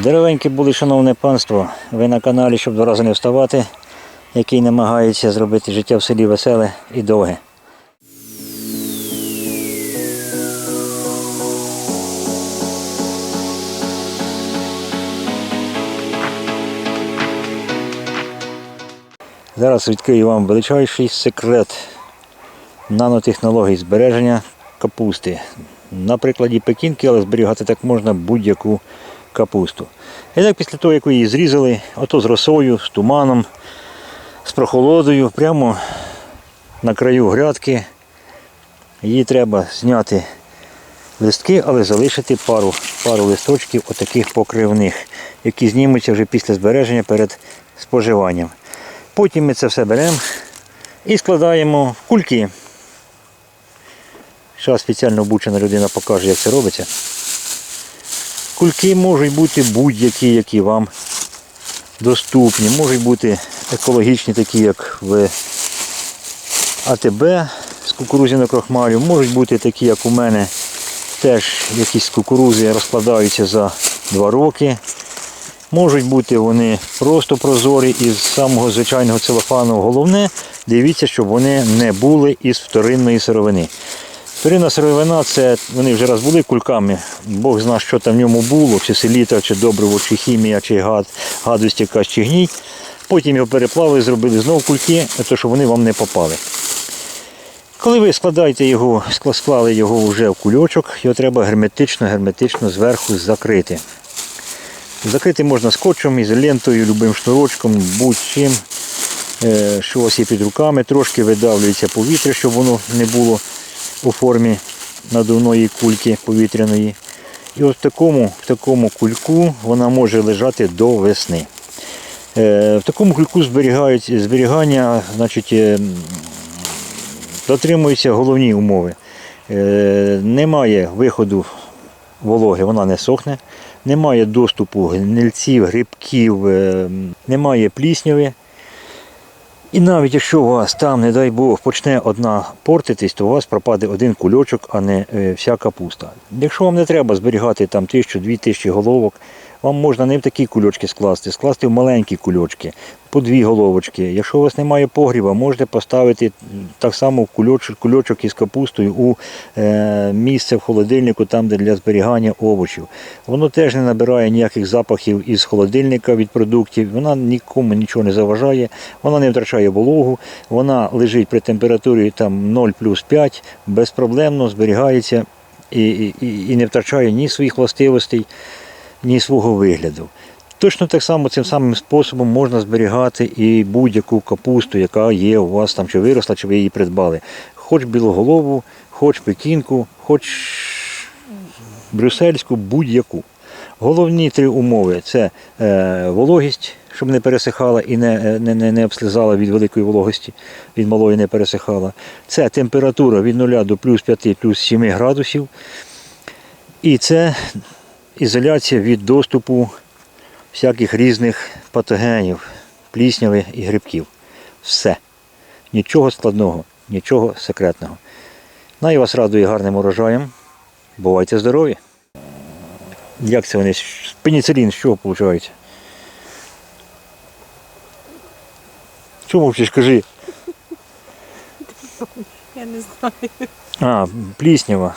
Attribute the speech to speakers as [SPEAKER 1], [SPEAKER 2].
[SPEAKER 1] Здоровенькі були, шановне панство. Ви на каналі, щоб два рази не вставати, який намагається зробити життя в селі веселе і довге. Зараз відкрию вам величайший секрет нанотехнологій збереження капусти. На прикладі пекінки, але зберігати так можна будь-яку. І так після того, як ви її зрізали, ото з росою, з туманом, з прохолодою, прямо на краю грядки, її треба зняти листки, але залишити пару, пару листочків отаких покривних, які знімуться вже після збереження перед споживанням. Потім ми це все беремо і складаємо в кульки. Зараз спеціально обучена людина покаже, як це робиться. Кульки можуть бути будь-які, які вам доступні. Можуть бути екологічні, такі як в АТБ з кукурузяного крохмалю. Можуть бути такі, як у мене, теж якісь кукурузи розкладаються за 2 роки. Можуть бути вони просто прозорі із самого звичайного целофану. Головне, дивіться, щоб вони не були із вторинної сировини. Вторинна сировина це вони вже раз були кульками. Бог зна, що там в ньому було, чи селітра, чи добриво, чи хімія, чи гад, гадость якась, чи гній. Потім його переплавили, зробили знов кульки, то щоб вони вам не попали. Коли ви складаєте його, склали його вже в кульочок, його треба герметично-герметично зверху закрити. Закрити можна скотчем, ізолентою, любим шнурочком, будь-чим, е, що у вас є під руками, трошки видавлюється повітря, щоб воно не було у формі надувної кульки повітряної. І от в такому, в такому кульку вона може лежати до весни. Е, В такому кульку зберігають зберігання, значить, е, дотримуються головні умови. Е, Немає виходу вологи, вона не сохне, немає доступу гнильців, грибків, немає плісняви. І навіть якщо у вас там, не дай Бог, почне одна портитись, то у вас пропаде один кульочок, а не е, вся капуста. Якщо вам не треба зберігати там тисячу-дві тисячі головок, вам можна не в такі кульочки скласти, скласти в маленькі кульочки, по дві головочки. Якщо у вас немає погріба, можете поставити так само кульочок, кульочок із капустою у е, місце в холодильнику, там, де для зберігання овочів. Воно теж не набирає ніяких запахів із холодильника від продуктів, вона нікому нічого не заважає, вона не втрачає вологу, вона лежить при температурі там 0 плюс 5, безпроблемно зберігається і, і, і- не втрачає ні своїх властивостей, ні свого вигляду. Точно так само цим самим способом можна зберігати і будь-яку капусту, яка є у вас там, чи виросла, чи ви її придбали. Хоч білоголову, хоч пекінку, хоч брюссельську, будь-яку. Головні три умови це е, вологість, щоб не пересихала і не, е, не, не, не обслизала від великої вологості, від малої не пересихала. Це температура від 0 до плюс 5, плюс 7 градусів. І це ізоляція від доступу всяких різних патогенів, плісняви і грибків. Все. Нічого складного, нічого секретного. Най вас радує гарним урожаєм. Бувайте здорові! Як це вони? Пеніцилін з чого виходить? Чому мовчиш, кажи?
[SPEAKER 2] Я не знаю.
[SPEAKER 1] А, пліснява.